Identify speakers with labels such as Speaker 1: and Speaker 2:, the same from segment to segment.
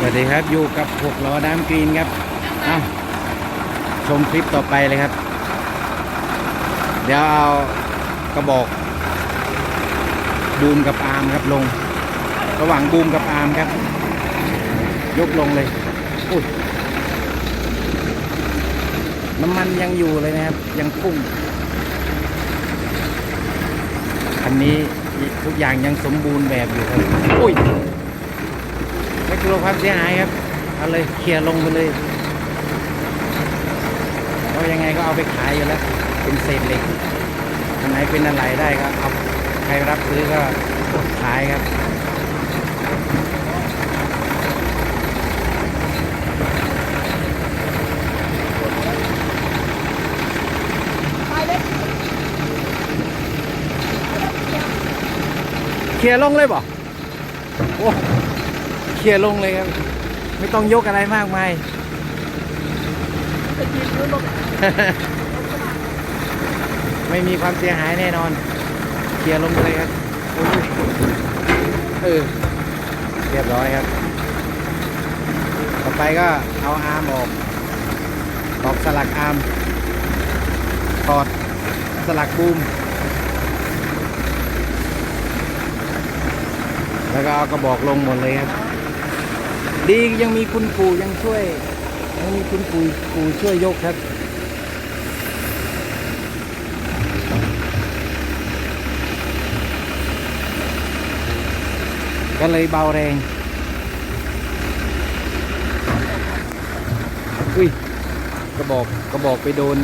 Speaker 1: สวัสดีครับอยู่กับหกล้อน้ำกรีนครับเอาชมคลิปต่อไปเลยครับ เดี๋ยวเอากระบอก บูมกับอาร์มครับลง ระหว่างบูมกับอาร์มครับ ยกลงเลยอุ้ยน้ำมันยังอยู่เลยนะครับ ยังพุ่งคันนี้ทุกอย่างยังสมบูรณ์แบบอยู่ครับอุ้ย กลัวความเสียหายครับเอาเลยเคลียร์ลงไปเลยเพราะยังไงก็เอาไปขายอยู่แล้ว เป็นเศษเหล็กอันไหนเป็นอะไรได้ก็เอาใครรับซื้อก็ขายครับเคลียร์ลงเลยบ่โอ้ เคลียร์ลงเลยครับ ไม่ต้องยกอะไรมากมายไม่มีความเสียหายแน่นอน เคลียร์ลงเลยครับเออเรียบร้อยครับ ต่อไปก็เอาอาร์มออกตอกสลักอาร์มถอดสลักบูมแล้วก็เอากระบอกลงหมดเลยครับ ดียังมีคุณปู่ยังช่วยยังมีคุณปู่ปู่ช่วยยกครับก็เลยเบาแรง อุ้ย กระบอก กระบอกไปโดน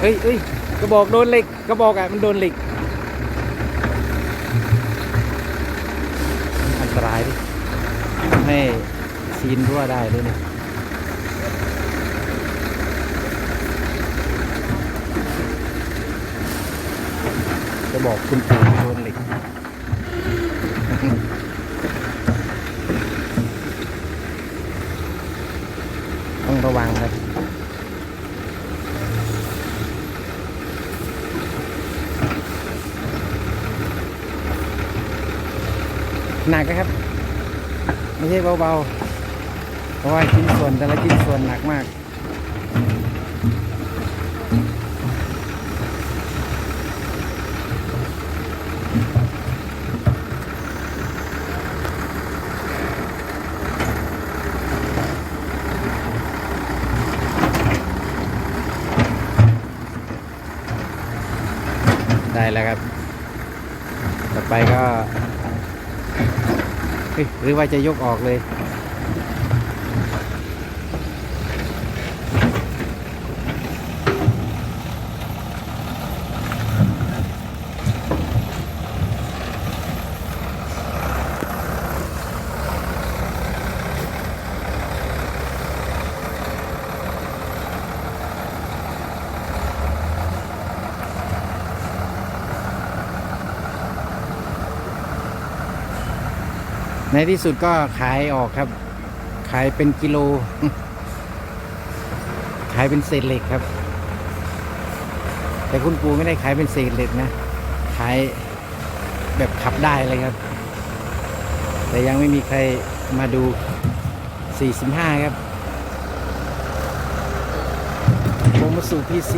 Speaker 1: เอ้ยเอ้ยกระบอกโดนเหล็ก กระบอกอะมันโดนเหล็ก อันตรายดิทำให้ ซีนรั่วได้ด้วยเนี่ยจะบอกคุณปู่โดนเหล็กต้องระวังครับหนักนะครับ ไม่ใช่เบาๆ เพราะว่าชิ้นส่วนแต่ละชิ้นส่วนหนักมากได้แล้วครับ ต่อไปก็หรือว่าจะยกออกเลย ในที่สุดก็ขายออกครับ ขายเป็นกิโล ขายเป็นเศษเหล็กครับ แต่คุณปูไม่ได้ขายเป็นเศษเหล็กนะ ขายแบบขับได้เลยครับ แต่ยังไม่มีใครมาดู 45 ครับโมมาสู่ PC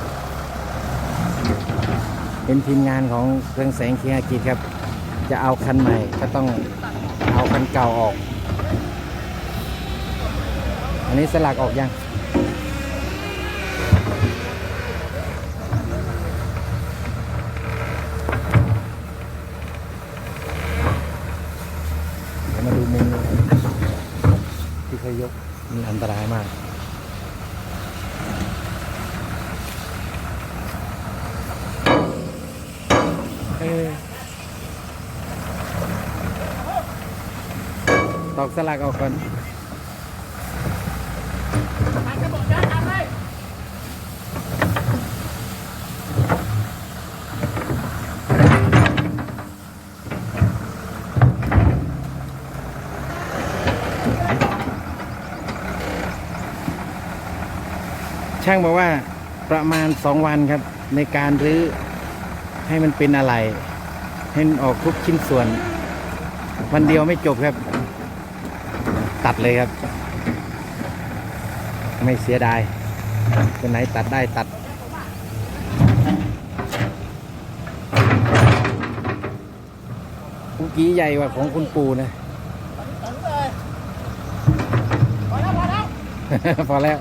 Speaker 1: 200 เป็นทีมงานของเครื่องแสงเคียงกิจครับ จะเอาคันใหม่ก็ต้องเอาคันเก่าออก อันนี้สลักออกยังมาดูมุมนี้ที่เขายกมันอันตรายมาก เออ ต อกสลักออกก่อนช่างบอกว่าประมาณสองวันครับ ในการรื้อให้มันเป็นอะไร ให้ออกทุกชิ้นส่วน วันเดียวไม่จบครับ ตัดเลยครับ ไม่เสียดายคนไหนตัดได้ตัดเมื่อกี้ใหญ่กว่าของคุณปูนะ
Speaker 2: พอแล้ว พอแล้ว
Speaker 1: พอแล้ว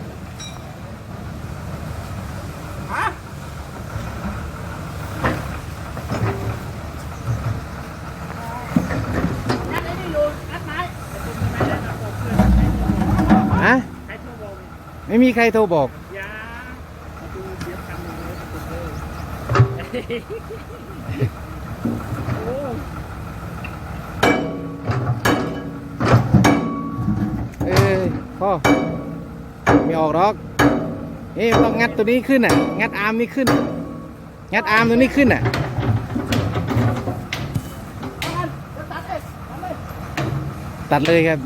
Speaker 2: ฮะนัดไอ้นี่อยู่นัดไม้
Speaker 1: ฮะ
Speaker 2: ใครโทรบอก
Speaker 1: ไม่มีใครโทรบอก
Speaker 2: ยาดูเสียคุณเลยโอ้
Speaker 1: เออพ่อไม่ออกหรอกนี่ต้องงัดตัวนี้ขึ้นอะ งัดอาร์มนี้ขึ้น งัดอาร์มตัวนี้ขึ้นอะ
Speaker 2: ตัดเลย
Speaker 1: ครับ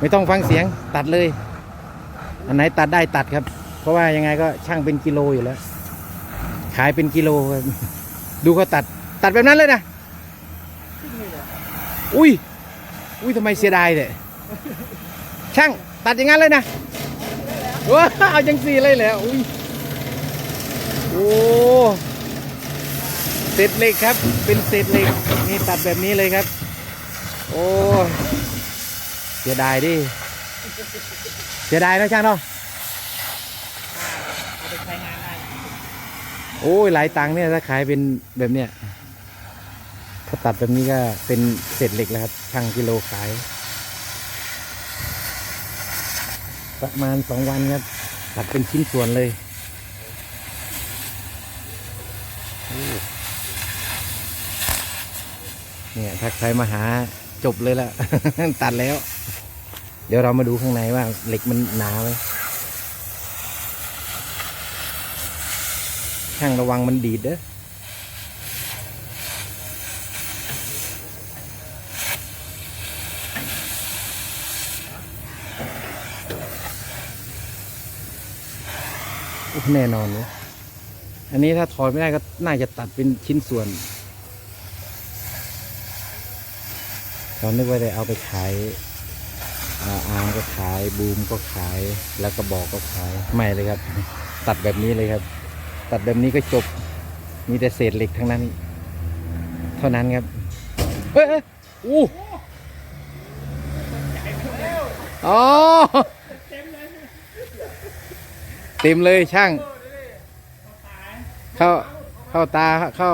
Speaker 1: ไม่ต้องฟังเสียงตัดเลย อันไหนตัดได้ตัดครับ เพราะว่ายังไงก็ช่างเป็นกิโลอยู่แล้ว ขายเป็นกิโลครับดูเขาตัด ตัดแบบนั้นเลยนะอุ้ยอุ้ยทำไมเสียดายเนี่ยช่างตัดอย่างนั้นเลยนะว้าเอาจังสี่เลยแหละอุ้ยโอ้เศษเหล็กครับ เป็นเศษเหล็กนี่ตัดแบบนี้เลยครับ โอ้ สียดายดิ เสียดายนะช่างเนาะ
Speaker 2: เอาไปใช้งานได้
Speaker 1: โอ้ยหลายตังค์เนี่ยถ้าขายเป็นแบบเนี้ยถ้าตัดแบบนี้ก็เป็นเศษเหล็กแล้วครับช่างกิโลขาย ประมาณสองวันครับตัดเป็นชิ้นส่วนเลยเนี่ยถ้าใครมาหาจบเลยละตัดแล้ว เดี๋ยวเรามาดูข้างในว่าเหล็กมันหนาไหมช่างระวังมันดีดเด้อแน่นอนเลยอันนี้ถ้าถอดไม่ได้ก็น่าจะตัดเป็นชิ้นส่วน เรานึกว่าจะเอาไปขาย อ่าร์มก็ขายบูมก็ขายแล้วก็บอกก็ขายไม่เลยครับ ตัดแบบนี้เลยครับ ตัดแบบนี้ก็จบมีแต่เศษเหล็กทั้งนั้น เท่านั้นครับเฮ้ยเฮ้ยอู้อ๋อเต็มเลยช่าง เข้าเข้าตาเข้า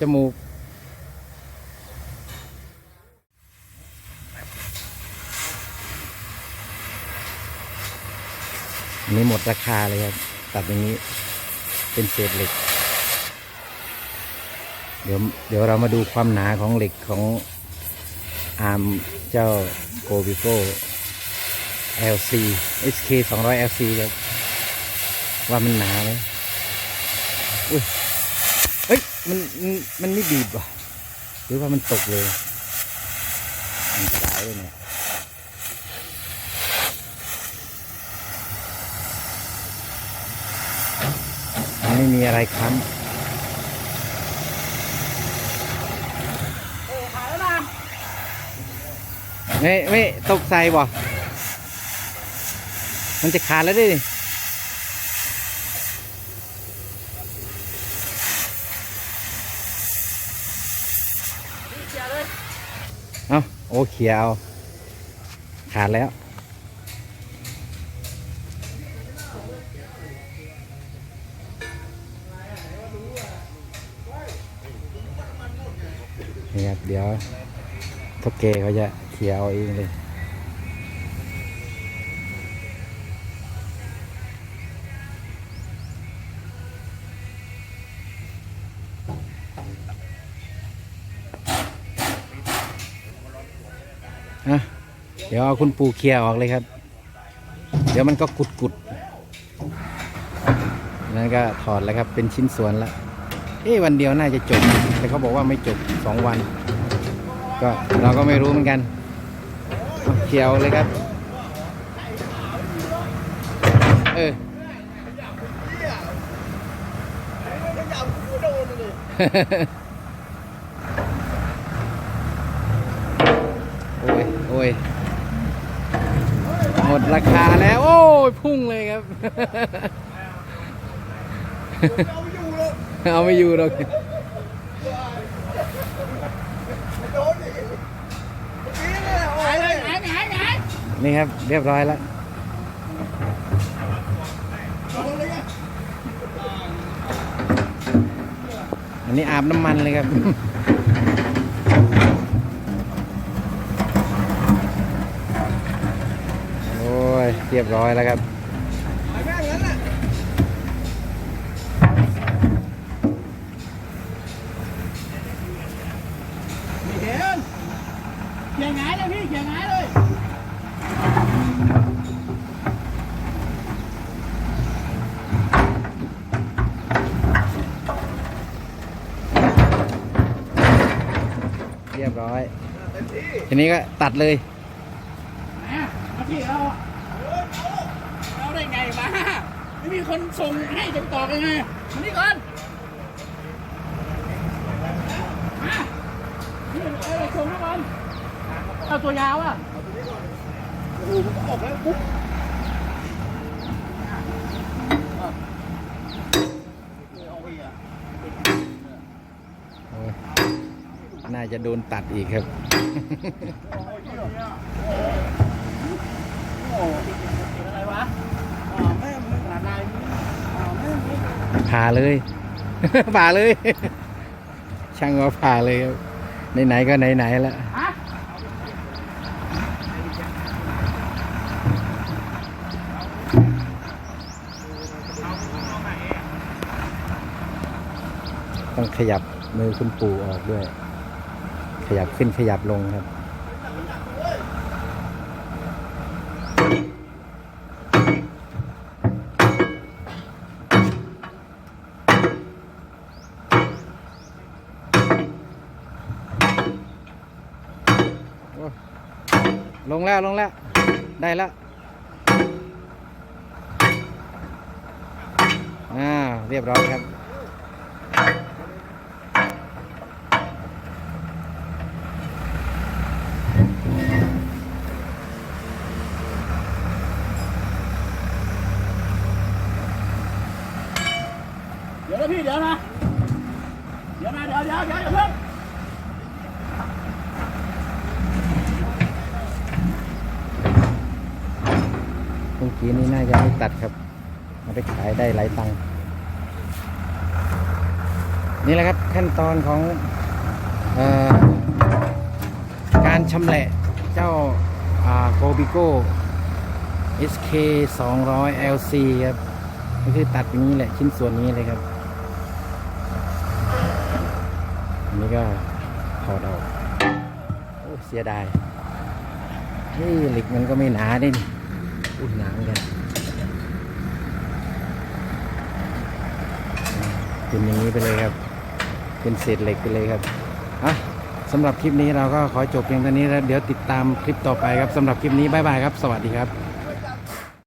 Speaker 1: จมูก อันนี้หมดราคาเลยครับ ตัดอย่างนี้เป็นเศษเหล็ก เดี๋ยวเดี๋ยวเรามาดูความหนาของเหล็กของอาร์มเจ้าโกบิโก้ LC SK 200 LC ครับว่ามันหนาไหมอุ้ยเฮ้ยมันมันมันไม่บีบว่ะหรือว่ามันตกเลยมันจะได้เลยเนี่ย ไม่มีอะไรค้
Speaker 2: โอ้ขายแล้วนะำ
Speaker 1: ไม่ไม่ตกใส่บ่ มันจะขาดแล้วดิ
Speaker 2: เสียเลย
Speaker 1: เอาโอเขียว ขาดแล้ว เดี๋ยวทกเกเขาจะเขียวเองเลยอะเดี๋ยวเอาคุณปูเคลียร์ออกเลยครับ เดี๋ยวมันก็กุดกุดนั่นก็ถอดแล้วครับ เป็นชิ้นส่วนละเอ้วันเดียวน่าจะจบ แต่เขาบอกว่าไม่จบสองวัน ก็เราก็ไม่รู้เหมือนกันเอาเคลียร์ออกเลยครับ เออ
Speaker 2: โอ้
Speaker 1: ยโอ้ยหมดราคาแล้ว โอ้ย พุ่งเลยครับ
Speaker 2: เอาอยู่เลย
Speaker 1: เอาไม่อยู่หรอก
Speaker 2: โดนอีกนี่เลยหายเลยหายหายหาย
Speaker 1: นี่ครับเรียบร้อยแล้ว
Speaker 2: อั
Speaker 1: นนี้อาบน้ำมันเลยครับโอ้ยเรียบร้อยแล้วครับ
Speaker 2: หายแม่งงั้นน่ะไม่เห็นเขียงหงายเลยพี่เขียงหงายเลย
Speaker 1: เรียบร้อย ที นี้ก็ตัดเลย
Speaker 2: มามาพี่เราเอาได้ไงมาไม่มีคนส่งให้จะต่อกันไงมานี่ก่อนมานี่เอาไปส่งมาก่อนเอาตัวยาวอะโอ้โหมันออกแล้วปุ๊บ
Speaker 1: โอ้ย น่าจะโดนตัดอีกครับ
Speaker 2: อะไรวะอ๋อแม่มันขนาดไหนอ๋อแม่มัน
Speaker 1: ผ่าเลย ผ่าเลย ช่างว่าผ่าเลยครับไหนๆก็ไหนๆแล้ว
Speaker 2: ฮะ
Speaker 1: ต้องขยับมือคุณปู่ออกด้วย ขยับขึ้นขยับลงครับ ลงแล้วลงแล้ว ได้แล้วอ่าเรียบร้อยครับ
Speaker 2: เดี๋ยวนะพี่เดี๋ยวนะเดี๋ยวนะเดี๋ยวเดี๋ยวเดี๋ยวอย่าเพิ่ง
Speaker 1: เมื่อ กี้นี้น่าจะไม่ตัดครับเอาไปขายได้หลายตังค์นี่แหละครับขั้นตอนของออการชำแหละเจ้าโกบิโก้ SK 200 LC ครับก็คือตัดอย่างนี้แหละชิ้นส่วนนี้เลยครับ อันนี้ก็ถอดออกโอ้เสียดายเฮ้ยเหล็กมันก็ไม่หนาดินี่ อุ่นน้ำกันเป็นอย่างนี้ไปเลยครับ เป็นเศษเหล็กไปเลยครับอะสำหรับคลิปนี้เราก็ขอจบเพียงเท่านี้แล้วเดี๋ยวติดตามคลิปต่อไปครับสำหรับคลิปนี้บ๊ายบายครับ สวัสดีครับ